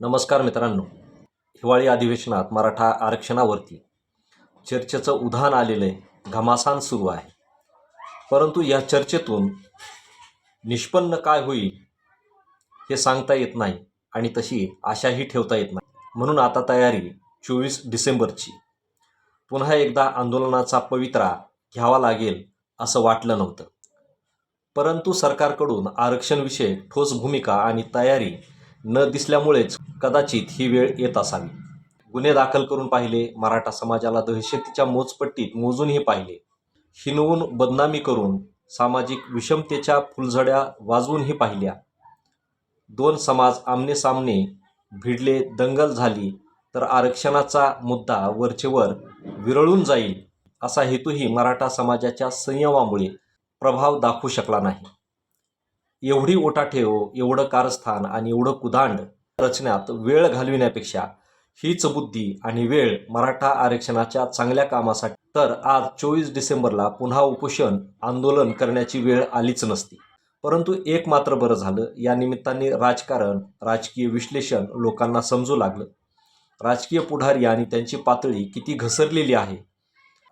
नमस्कार मित्रांनो. हिवाळी अधिवेशनात मराठा आरक्षणावरती चर्चेचं उधाण आलेलं आहे घमासान सुरू आहे. परंतु या चर्चेतून निष्पन्न काय होईल हे सांगता येत नाही आणि तशी आशाही ठेवता येत नाही. म्हणून आता तयारी चोवीस डिसेंबरची. पुन्हा एकदा आंदोलनाचा पवित्रा घ्यावा लागेल असं वाटलं नव्हतं. परंतु सरकारकडून आरक्षणविषयक ठोस भूमिका आणि तयारी न दिसल्यामुळेच कदाचित ही वेळ येत असावी. गुन्हे दाखल करून पाहिले मराठा समाजाला दहशतीच्या मोजपट्टीत मोजूनही पाहिले. हिनवून बदनामी करून सामाजिक विषमतेच्या फुलझड्या वाजवूनही पाहिल्या. दोन समाज आमने सामने भिडले दंगल झाली तर आरक्षणाचा मुद्दा वरचेवर विरळून जाईल असा हेतूही मराठा समाजाच्या संयमामुळे प्रभाव दाखवू शकला नाही. एवढी ओटाठेव एवढं कारस्थान आणि एवढं कुदांड रचण्यात वेळ घालविण्यापेक्षा हीच बुद्धी आणि वेळ मराठा आरक्षणाच्या चांगल्या कामासाठी. तर आज चोवीस डिसेंबरला पुन्हा उपोषण आंदोलन करण्याची वेळ आलीच नसती. परंतु एक मात्र बरं झालं या निमित्ताने राजकारण राजकीय विश्लेषण लोकांना समजू लागलं. राजकीय पुढारी आणि त्यांची पातळी किती घसरलेली आहे?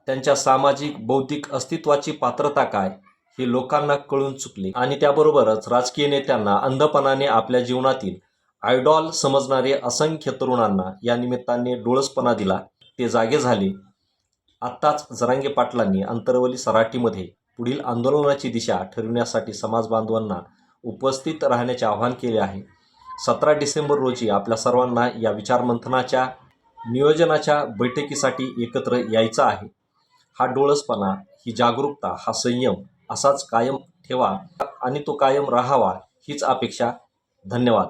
त्यांच्या सामाजिक बौद्धिक अस्तित्वाची पात्रता काय? हे लोकांना कळून चुकले. आणि त्याबरोबरच राजकीय नेत्यांना अंधपणाने आपल्या जीवनातील आयडॉल समजणारे असंख्य तरुणांना या निमित्ताने डोळसपणा दिला. ते जागे झाले. आत्ताच जरांगे पाटलांनी अंतरवली सराटीमध्ये पुढील आंदोलनाची दिशा ठरविण्यासाठी समाज बांधवांना उपस्थित राहण्याचे आवाहन केले आहे. सतरा डिसेंबर रोजी आपल्या सर्वांना या विचारमंथनाच्या नियोजनाच्या बैठकीसाठी एकत्र यायचं आहे. हा डोळसपणा ही जागरूकता हा संयम असाच कायम ठेवा आणि तो कायम राहावा हीच अपेक्षा. धन्यवाद.